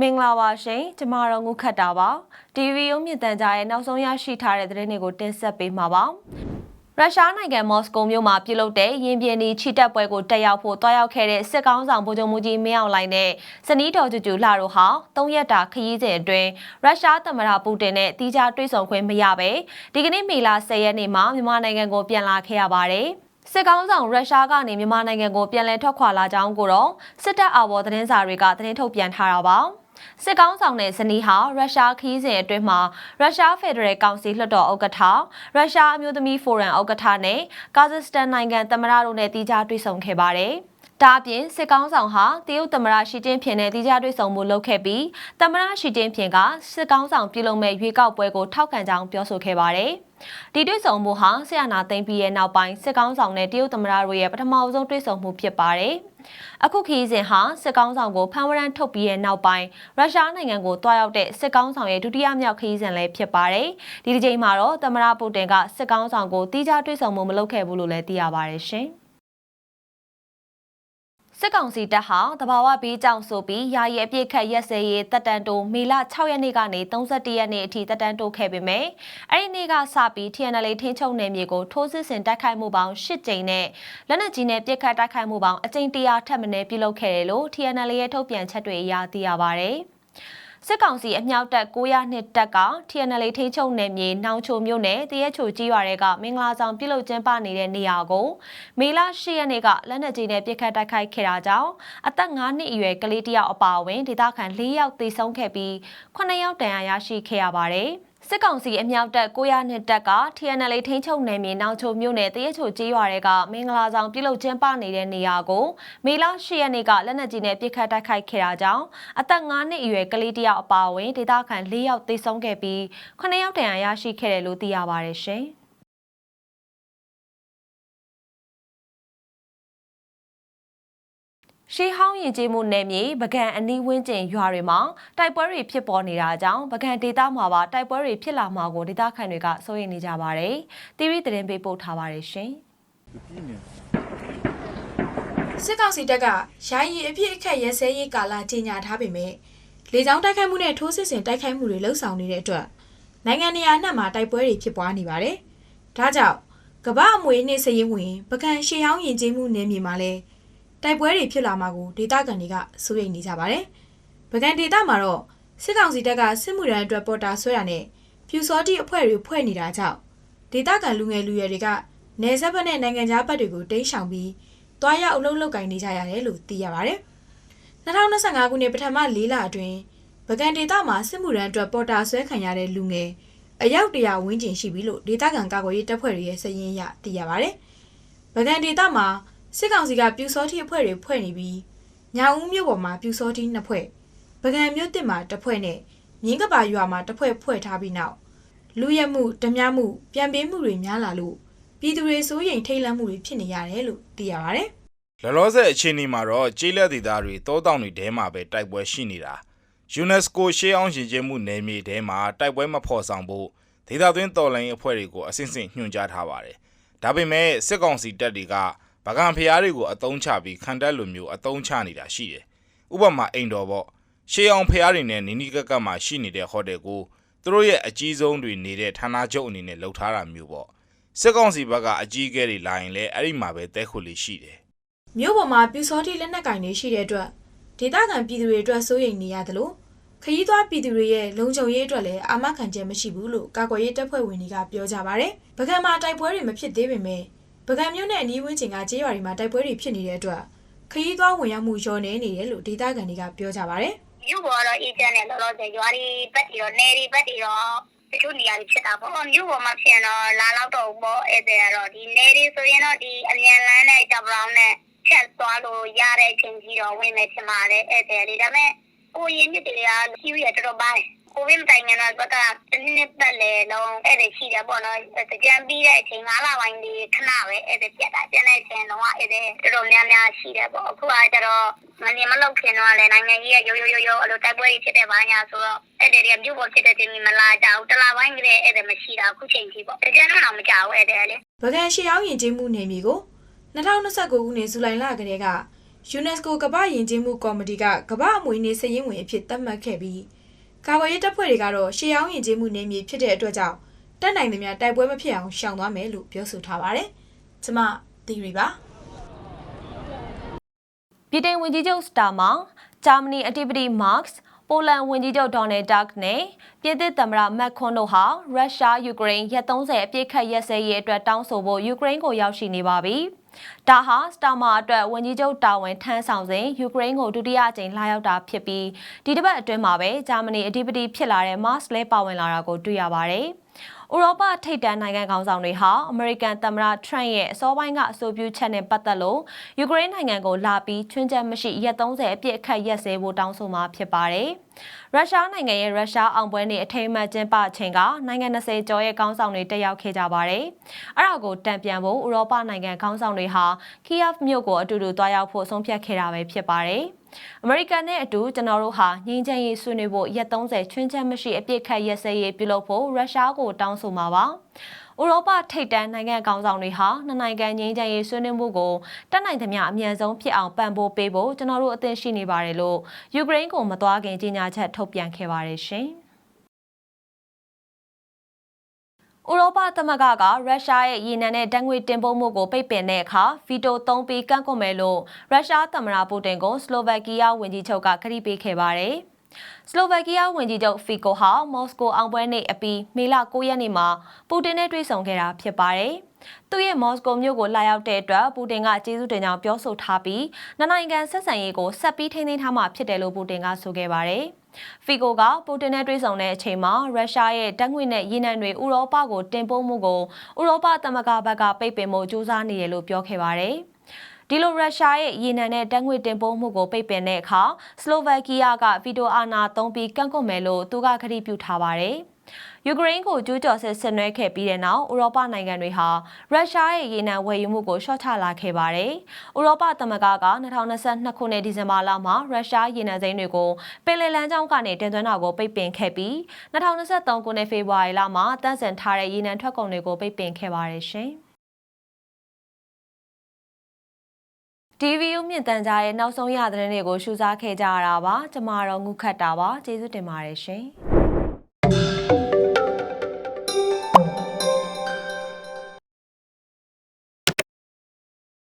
မင်္ဂလာပါရှင်ကျမတို့ငုခတ်တာပါ TV ရုံးမြင့်တန်ကြားရဲ့နောက်ဆုံးရရှိထားတဲ့သတင်းတွေကိုတင်ဆက်ပေးမှာပါရုရှားနိုင်ငံမော်စကိုမြို့မှာပြုလုပ်တဲ့ရင်ပြင်းဒီချီတက်ပွဲကိုတက်ရောက်ဖို့တွားရောက်ခဲ့တဲ့စစ်ကောင်းဆောင်ဗိုလ်ချုပ်မှုကြီးမင်းအောင်လှိုင်နဲ့စနီးတော်ကျူကျူလှတို့ဟာ၃ရက်တာခရီးစဉ်အတွင်းရုရှားသမ္မတပူတင်နဲ့တီးခြားတွေ့ဆုံခွင့်မရပဲဒီကနေ့မေလ10ရက်နေ့မှာမြန်မာနိုင်ငံကိုပြန်လာခဲ့ရပါတယ်။ စစ်ကောင်းဆောင်ရုရှားကနေမြန်မာနိုင်ငံကိုပြန်လည်ထွက်ခွာလာကြောင်းကိုတော့စစ်တပ်အာဘော်သတင်းစာတွေကသတင်းထုတ်ပြန်ထားတာပါ။စစ်ကောင်းဆောင်တဲ့ဇနီးဟာရုရှားခီးစဉ်အတွင်းမှာရုရှားဖက်ဒရယ်ကောင်စီလွှတ်တော်ဥက္ကဋ္ဌရုရှားအမျိုးသမီးဖိုရမ်ဥက္ကဋ္ဌနဲ့ကာဇက်စတန်နိုင်ငံသမ္မတတို့နဲ့တီးခြားတွေ့ဆုံခဲ့ပါတယ်။ ဒါအပြင်စစ်ကောင်းဆောင်ဟာတရုတ်သမ္မတရှီကျင်းဖျင်နဲ့တီးခြားတွေ့ဆုံမှုလုပ်ခဲ့ပြီးသမ္မတရှီကျင်းဖျင်ကစစ်ကောင်းဆောင်ပြုလုပ်မဲ့ရွေးကောက်ပွဲကိုထောက်ခံကြောင်းပြောဆိုခဲ့ပါတယ်။ဒီတွေ့ဆုံမှုဟာဆီယနာသိမ့်ပြီးရဲ့နောက်ပိုင်းစစ်ကောင်းဆောင်နဲ့တရုတ်သမ္မတတို့ရဲ့ပထမအဆုံးတွေ့ဆုံမှုဖြစ်ပါတယ်။အခုခီးစဉ်ဟာစစ်ကောင်းဆောင်ကိုဖမ်းဝရမ်းထုတ်ပြီးရဲ့နောက်ပိုင်းရုရှားနိုင်ငံကိုတွားရောက်တဲ့စစ်ကောင်းဆောင်ရဲ့ဒုတိယမြောက်ခီးစဉ်လည်းဖြစ်ပါတယ်။ဒီဒီချိန်မှာတော့သမ္မတပူတင်ကစစ်ကောင်းဆောင်ကိုတီးခြားတွေ့ဆုံမှုမလုပ်ခဲ့ဘူးလို့လည်းသိရပါတယ်ရှင်။ စစ်ကောင်စီတပ်ဟာတဘာဝဘေးကြောင့်ဆိုပြီးယာယီအပြစ်ခတ်ရက်စဲရေးတပ်တန်းတိုမေလ6ရက်နေ့ကနေ31ရက်နေ့အထိတပ်တန်းတိုခဲ့ပေမဲ့အဲ့ဒီနေ့ကစပြီး TNL ထင်းချုံနယ်မြေကိုထိုးစစ်ဆင်တိုက်ခိုက်မှုပေါင်း10ကြိမ်နဲ့လက်နက်ကြီးနဲ့ပစ်ခတ်တိုက်ခိုက်မှုပေါင်းအကြိမ်100ထက်မနည်းပြုလုပ်ခဲ့တယ်လို့ TNL ရဲ့ထုတ်ပြန်ချက်တွေအရသိရပါဗျ။ စစ်ကောင်စီအမြောက်တပ်900နှစ်တပ်က TNL ထိန်းချုပ်နယ်မြေနောင်ချိုမြို့နယ်တရဲချိုကြီးရွာတွေကမင်္ဂလာဆောင်ပြုလုပ်ကျင်းပနေတဲ့နေရာကိုမေလ10ရက်နေ့ကလက်နက်ကြီးနဲ့ပစ်ခတ်တိုက်ခိုက်ခဲ့တာကြောင့်အသက်9နှစ်အရွယ်ကလေးတစ်ယောက်အပါအဝင်ဒေသခံ4ယောက်သေဆုံးခဲ့ပြီး9ယောက်ဒဏ်ရာရရှိခဲ့ရပါတယ်။ စစ်ကောင်စီအမြောက်တပ်900နှစ်တပ်က TNL ထိန်းချုပ်နယ်မြေနောင်ချိုမြို့နယ်တရချိုကျေးရွာတွေကမင်္ဂလာဆောင်ပြုလုပ်ကျင်းပနေတဲ့နေရာကိုမေလ10ရက်နေ့ကလက်နက်ကြီးနဲ့ပစ်ခတ်တိုက်ခိုက်ခဲ့တာကြောင့်အသက်9နှစ်အရွယ်ကလေးတစ်ယောက်အပါအဝင်ဒေသခံ4ယောက်သေဆုံးခဲ့ပြီး9ယောက်ဒဏ်ရာရရှိခဲ့တယ်လို့သိရပါတယ်ရှင်။ ရှေးဟောင်းယဉ်ကျေးမှုနယ်မြေပကံအနီးဝန်းကျင်ရွာတွေမှာတိုက်ပွဲတွေဖြစ်ပေါ်နေတာကြောင့်ပကံဒေသမှာပါတိုက်ပွဲတွေဖြစ်လာမှာကိုဒေသခံတွေကစိုးရိမ်နေကြပါတယ်။တီရီသတင်းပေးပို့ထားပါတယ်ရှင်။စစ်ကောင်စီတပ်ကယာယီအပြစ်အခတ်ရဲစဲရေးကာလကြီးညာထားပေမဲ့လေကြောင်းတိုက်ခိုက်မှုနဲ့ထိုးစစ်ဆင်တိုက်ခိုက်မှုတွေလှုပ်ဆောင်နေတဲ့အတွက်နိုင်ငံနေရာအနှံ့မှာတိုက်ပွဲတွေဖြစ်ပွားနေပါတယ်။ဒါကြောင့်ကမ္ဘာအမွေနှင့်စည်ရင်ဝင်ပကံရှေးဟောင်းယဉ်ကျေးမှုနယ်မြေမှာလည်း တိုက်ပွဲတွေဖြစ်လာမှာကိုဒေသခံတွေကစိုးရိမ်နေကြပါတယ်။ပကံဒေသမှာတော့စစ်ကောင်စီတပ်ကစစ်မှုရန်အတွက်ပေါ်တာဆွဲတာနဲ့ပြူစောတိအဖွဲ့တွေဖွဲ့နေတာကြောင့်ဒေသခံလူငယ်လူရွယ်တွေကနေဆက်ဘက်နဲ့နိုင်ငံခြားဘက်တွေကိုတိမ်းရှောင်ပြီးတွားရောက်အလုပ်လုပ်ကင်နေကြရတယ်လို့သိရပါတယ်။2025ခုနှစ်ပထမ၄လအတွင်းပကံဒေသမှာစစ်မှုရန်အတွက်ပေါ်တာဆွဲခံရတဲ့လူငယ်အယောက်တရာဝန်းကျင်ရှိပြီလို့ဒေသခံကာကွယ်ရေးတပ်ဖွဲ့တွေရဲ့စည်ရင်းရသိရပါတယ်။ပကံဒေသမှာ စစ်ကောင်စီကပြူစောတိအဖွဲ့တွေဖွဲ့နေပြီးညောင်ဦးမြို့ပေါ်မှာပြူစောတိနှစ်ဖွဲ့ပကံမြို့တစ်မှာတစ်ဖွဲ့နဲ့မြင်းကပါရွာမှာတစ်ဖွဲ့ဖွဲ့ထားပြီးနောက်လူရက်မှုဓမြမှုပြန်ပေးမှုတွေများလာလို့ပြည်သူတွေစိုးရိမ်ထိတ်လန့်မှုတွေဖြစ်နေရတယ်လို့သိရပါတယ်လောလောဆယ်အခြေအနေမှာတော့ကျေးလက်ဒေသတွေတောတောင်တွေထဲမှာပဲတိုက်ပွဲရှိနေတာ UNESCO ရှေးအောင်ရှင်ကျင်းမှုနယ်မြေထဲမှာတိုက်ပွဲမဖော်ဆောင်ဖို့ဒေသသွင်းတော်လိုင်းအဖွဲ့တွေကိုအစစ်စစ်ညွှန်ကြားထားပါတယ်ဒါပေမဲ့စစ်ကောင်စီတပ်တွေက ဗကံဖျားတွေကိုအတုံးချပြီးခံတက်လိုမျိုးအတုံးချနေတာရှိတယ်ဥပမာအိမ်တော်ပေါ့ရှေးအောင်ဖျားတွေနဲ့နီနီကက်ကက်မှာရှိနေတဲ့ဟိုတယ်ကိုသူတို့ရဲ့အကြီးဆုံးတွေနေတဲ့ဌာနချုပ်အနေနဲ့လှုပ်ထားတာမျိုးပေါ့စစ်ကောင်စီဘက်ကအကြီးအကဲတွေလာရင်လည်းအဲ့ဒီမှာပဲတဲခုလေးရှိတယ်မြို့ပေါ်မှာပြူစောတိလက်နက်ကင်တွေရှိတဲ့အတွက်ဒေသခံပြည်သူတွေအတွက်စိုးရိမ်နေရတယ်လို့ခရီးသွားပြည်သူတွေရဲ့လုံခြုံရေးအတွက်လည်းအာမခံချက်မရှိဘူးလို့ကာကွယ်ရေးတပ်ဖွဲ့ဝင်တွေကပြောကြပါဗျ။ပကံမှာတိုက်ပွဲတွေမဖြစ်သေးပေမဲ့ ပကံမြို့နယ်အနီးဝန်းကျင်ကကျေးရွာတွေမှာတိုက်ပွဲတွေဖြစ်နေတဲ့အတွက်ခရီးသွားဝင်ရောက်မှုလျော့နေနေတယ်လို့ဒေသခံတွေကပြောကြပါဗျ။မြို့ပေါ်ကတော့အေဂျင့်နဲ့လောလောဆယ်ရွာတွေပတ်ပြီးတော့နေတွေပတ်ပြီးတော့တချို့နေရာတွေဖြစ်တာပေါ့မြို့ပေါ်မှာဖြစ်ရင်တော့လာတော့တော့ပေါ့အဲ့တဲ့ကတော့ဒီနေတွေဆိုရင်တော့ဒီအမြန်လန်းနဲ့ဂျပရောင်းနဲ့ချက်သွားလို့ရတဲ့အချိန်ကြီးတော့ဝင်မယ်ဖြစ်ပါတယ်အဲ့တဲ့လေဒါပေမဲ့ကိုရင်းမြစ်တွေကကြီးရတော်တော်ပိုင်း ကိုဝင်းတိုင်ငန်းတော့ဘက်ကတနည်းပတ်လေလုံးအဲ့ဒါရှိတယ်ပေါ့နော်ကြံပြီးတဲ့အချိန်၅လပိုင်းဒီခဏပဲအဲ့ဒါပြတ်တာပြတ်တဲ့အချိန်တော့အဲ့ဒါတော်တော်များများရှိတယ်ပေါ့အခုကကျတော့မနေမလောက်ခင်တော့လည်းနိုင်ငံကြီးရဲ့ရိုးရိုးရိုးရိုးအဲ့လိုတိုက်ပွဲတွေဖြစ်တဲ့ဘာညာဆိုတော့အဲ့ဒါတွေကမြို့ပေါ်ဖြစ်တဲ့တင်မလာကြဘူးတလာပိုင်းကလေးအဲ့ဒါမရှိတာအခုချိန်ကြီးပေါ့ကြံတော့မကြောက်အဲ့ဒါလေဗကန်ရှေးအောင်ယဉ်ကျေးမှုနယ်မြေကို2029ခုနှစ်ဇူလိုင်လကတည်းက UNESCO ကမ္ဘာယဉ်ကျေးမှုကော်မတီကကမ္ဘာအမွေအနှစ်စည်ရင်းဝင်အဖြစ်သတ်မှတ်ခဲ့ပြီး ကာကွယ်ရေးတပ်ဖွဲ့တွေကတော့ရှေးအောင်ယဉ်ကျေးမှုနယ်မြေဖြစ်တဲ့အတွက်ကြောင့်တက်နိုင်သမျှတိုက်ပွဲမဖြစ်အောင်ရှောင်သွားမယ်လို့ပြောဆိုထားပါတယ်။ကျမသီရီပါပြည်တိုင်ဝန်ကြီးချုပ်စတာမာဂျာမနီအတိပတိမတ်စ်ပိုလန်ဝန်ကြီးချုပ်ဒေါ်နယ်တက်နဲ့ပြည်သစ်သမ္မတမက်ခွန်းတို့ဟာရုရှားယူကရိန်းရက်30အပြည့်ခတ်ရက်စဲရေးအတွက်တောင်းဆိုဖို့ယူကရိန်းကိုရောက်ရှိနေပါပြီ။ ဒါဟာစတာမာအတွက်ဝန်ကြီးချုပ်တာဝန်ထမ်းဆောင်စဉ်ယူကရိန်းကိုဒုတိယအကြိမ်လာရောက်တာဖြစ်ပြီးဒီတစ်ပတ်အတွင်းမှာပဲဂျာမနီအဓိပတိဖြစ်လာတဲ့မတ်စ်လဲပါဝင်လာတာကိုတွေ့ရပါတယ်။ ဥရောပထိပ်တန်းနိုင်ငံခေါင်းဆောင်တွေဟာအမေရိကန်သမ္မတထရန့်ရဲ့အစောပိုင်းကအဆိုပြုချက်နဲ့ပတ်သက်လို့ယူကရိန်းနိုင်ငံကိုလာပြီးချွင်းချက်မရှိရက်30အပြည့်အခတ်ရက်စဲဖို့တောင်းဆိုမှာဖြစ်ပါတယ်။ရုရှားနိုင်ငံရဲ့ရုရှားအောင်ပွဲနေ့အထိမ်းအမှတ်ကျင်းပချိန်ကနိုင်ငံ20ကျော်ရဲ့ခေါင်းဆောင်တွေတက်ရောက်ခဲ့ကြပါတယ်။အဲ့ဒါကိုတံပြန်ဖို့ဥရောပနိုင်ငံခေါင်းဆောင်တွေဟာကီယက်မြို့ကိုအတူတူတွားရောက်ဖို့ဆုံးဖြတ်ခဲ့တာပဲဖြစ်ပါတယ်။ အမေရိကန်နဲ့အတူကျွန်တော်တို့ဟာငြိမ်းချမ်းရေးဆွေးနွေးဖို့ရက်30ချွင်းချက်မရှိအပြစ်ခတ်ရက်စဲရေးပြုလုပ်ဖို့ရုရှားကိုတောင်းဆိုမှာပါ။ဥရောပထိပ်တန်းနိုင်ငံကောင်ဆောင်တွေဟာနှစ်နိုင်ငံငြိမ်းချမ်းရေးဆွေးနွေးမှုကိုတက်နိုင်သမျှအမြန်ဆုံးဖြစ်အောင်ပံ့ပိုးပေးဖို့ကျွန်တော်တို့အသင့်ရှိနေပါတယ်လို့ယူကရိန်းကိုမသွားခင်ကြေညာချက်ထုတ်ပြန်ခဲ့ပါတယ်ရှင်။ ဥရောပသမဂ္ဂကရုရှားရဲ့ရေနံနဲ့ဓာတ်ငွေတင်ပို့မှုကိုပိတ်ပင်တဲ့အခါဗီတိုသုံးပြီးကန့်ကွက်မယ်လို့ရုရှားသမ္မတပူတင်ကိုစလိုဗက်ကီးယားဝန်ကြီးချုပ်ကကတိပေးခဲ့ပါတယ်။စလိုဗက်ကီးယားဝန်ကြီးချုပ်ဖီကိုဟာမော်စကိုအောင်ပွဲနေ့အပြီးမေလ9ရက်နေ့မှာပူတင်နဲ့တွေ့ဆုံခဲ့တာဖြစ်ပါတယ်။သူ့ရဲ့မော်စကိုမြို့ကိုလာရောက်တဲ့အတွက်ပူတင်ကကျေးဇူးတင်ကြောင်းပြောဆိုထားပြီးနှစ်နိုင်ငံဆက်ဆံရေးကိုဆက်ပြီးထိန်းသိမ်းထားမှာဖြစ်တယ်လို့ပူတင်ကဆိုခဲ့ပါတယ်။ ဖီကိုကပူတင်နဲ့တွေ့ဆုံတဲ့အချိန်မှာရုရှားရဲ့တပ်ငွေနဲ့ရေနံတွေဥရောပကိုတင်ပို့မှုကိုဥရောပသမဂ္ဂဘက်ကပိတ်ပင်မှုကြိုးစားနေတယ်လို့ပြောခဲ့ပါတယ်။ဒီလိုရုရှားရဲ့ရေနံနဲ့တပ်ငွေတင်ပို့မှုကိုပိတ်ပင်တဲ့အခါစလိုဗက်ကီးယားကဗီတိုအာဏာသုံးပြီးကန့်ကွက်မယ်လို့သူကခရီးပြုထားပါတယ်။ ယူကရိန်းကိုကျူးကျော်စစ်ဆင်နွှဲခဲ့ပြီးတဲ့နောက်ဥရောပနိုင်ငံတွေဟာရုရှားရဲ့ရေနံဝယ်ယူမှုကိုရှော့ချလာခဲ့ပါတယ်။ဥရောပသမဂ္ဂက2022ခုနှစ်ဒီဇင်ဘာလမှာရုရှားရေနံစိမ်းတွေကိုပင်လယ်လမ်းကြောင်းကနေတင်သွင်းတာကိုပိတ်ပင်ခဲ့ပြီး2023ခုနှစ်ဖေဖော်ဝါရီလမှာတန့်စင်ထားတဲ့ရေနံထွက်ကုန်တွေကိုပိတ်ပင်ခဲ့ပါတယ်ရှင်။ DVU မြင့်တန်ကြားရဲ့နောက်ဆုံးရသတင်းတွေကိုရှုစားခဲ့ကြရတာပါ။ကျမတော့ငုခတ်တာပါ။ကျေးဇူးတင်ပါတယ်ရှင်။